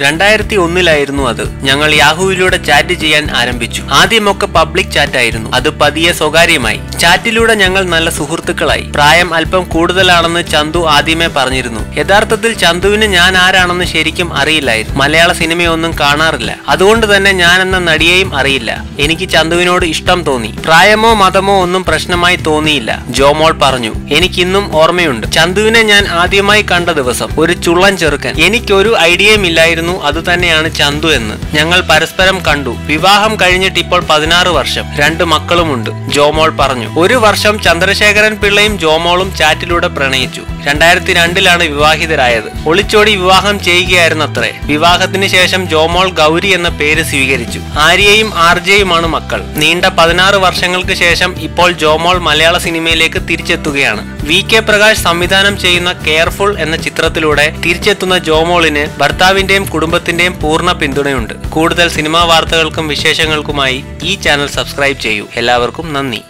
രണ്ടായിരത്തി ഒന്നിലായിരുന്നു അത്. ഞങ്ങൾ യാഹുവിലൂടെ ചാറ്റ് ചെയ്യാൻ ആരംഭിച്ചു. ആദ്യമൊക്കെ പബ്ലിക് ചാറ്റ് ആയിരുന്നു. അത് പതിയെ സ്വകാര്യമായി. ചാറ്റിലൂടെ ഞങ്ങൾ നല്ല സുഹൃത്തുക്കളായി. പ്രായം അല്പം കൂടുതലാണെന്ന് ചന്തു ആദ്യമേ പറഞ്ഞിരുന്നു. യഥാർത്ഥത്തിൽ ചന്തുവിന് ഞാൻ ആരാണെന്ന് ശരിക്കും അറിയില്ലായിരുന്നു. മലയാള സിനിമയൊന്നും കാണാറില്ല. അതുകൊണ്ട് തന്നെ ഞാൻ എന്ന നടിയെയും അറിയില്ല. എനിക്ക് ചന്തുവിനോട് ഇഷ്ടം തോന്നി. പ്രായമോ മതമോ ഒന്നും പ്രശ്നമായി തോന്നിയില്ല. ജോമോൾ പറഞ്ഞു എനിക്കിന്നും ഓർമ്മയുണ്ട്. ചന്തുവിനെ ഞാൻ ആദ്യമായി കണ്ട ദിവസം. ഒരു ചുള്ളൻ ചെറുക്കൻ. എനിക്കൊരു ഐഡിയയും ഇല്ലായിരുന്നു അത് തന്നെയാണ് ചന്തു എന്ന്. ഞങ്ങൾ പരസ്പരം കണ്ടു. വിവാഹം കഴിഞ്ഞിട്ട് ഇപ്പോൾ പതിനാറ് വർഷം. രണ്ട് മക്കളുമുണ്ട്. ജോമോൾ പറഞ്ഞു. ഒരു വർഷം ചന്ദ്രശേഖരൻ പിള്ളയും ജോമോളും ചാറ്റിലൂടെ പ്രണയിച്ചു. രണ്ടായിരത്തി രണ്ടിലാണ് വിവാഹിതരായത്. ഒളിച്ചോടി വിവാഹം ചെയ്യുകയായിരുന്നത്രേ. വിവാഹത്തിന് ശേഷം ജോമോൾ ഗൗരി എന്ന പേര് സ്വീകരിച്ചു. ആര്യയും ആർജയുമാണ് മക്കൾ. നീണ്ട പതിനാറ് വർഷങ്ങൾക്ക് ശേഷം ഇപ്പോൾ ജോമോൾ മലയാള സിനിമയിലേക്ക് തിരിച്ചെത്തുകയാണ്. വി കെ പ്രകാശ് സംവിധാനം ചെയ്യുന്ന കെയർഫുൾ എന്ന ചിത്രത്തിലൂടെ തിരിച്ചെത്തുന്ന ജോമോളിന് ഭർത്താവിന്റെയും കുടുംബത്തിന്റെയും പൂർണ പിന്തുണയുണ്ട്. കൂടുതൽ സിനിമാ വാർത്തകൾക്കും വിശേഷങ്ങൾക്കുമായി ഈ ചാനൽ സബ്സ്ക്രൈബ് ചെയ്യൂ. എല്ലാവർക്കും നന്ദി.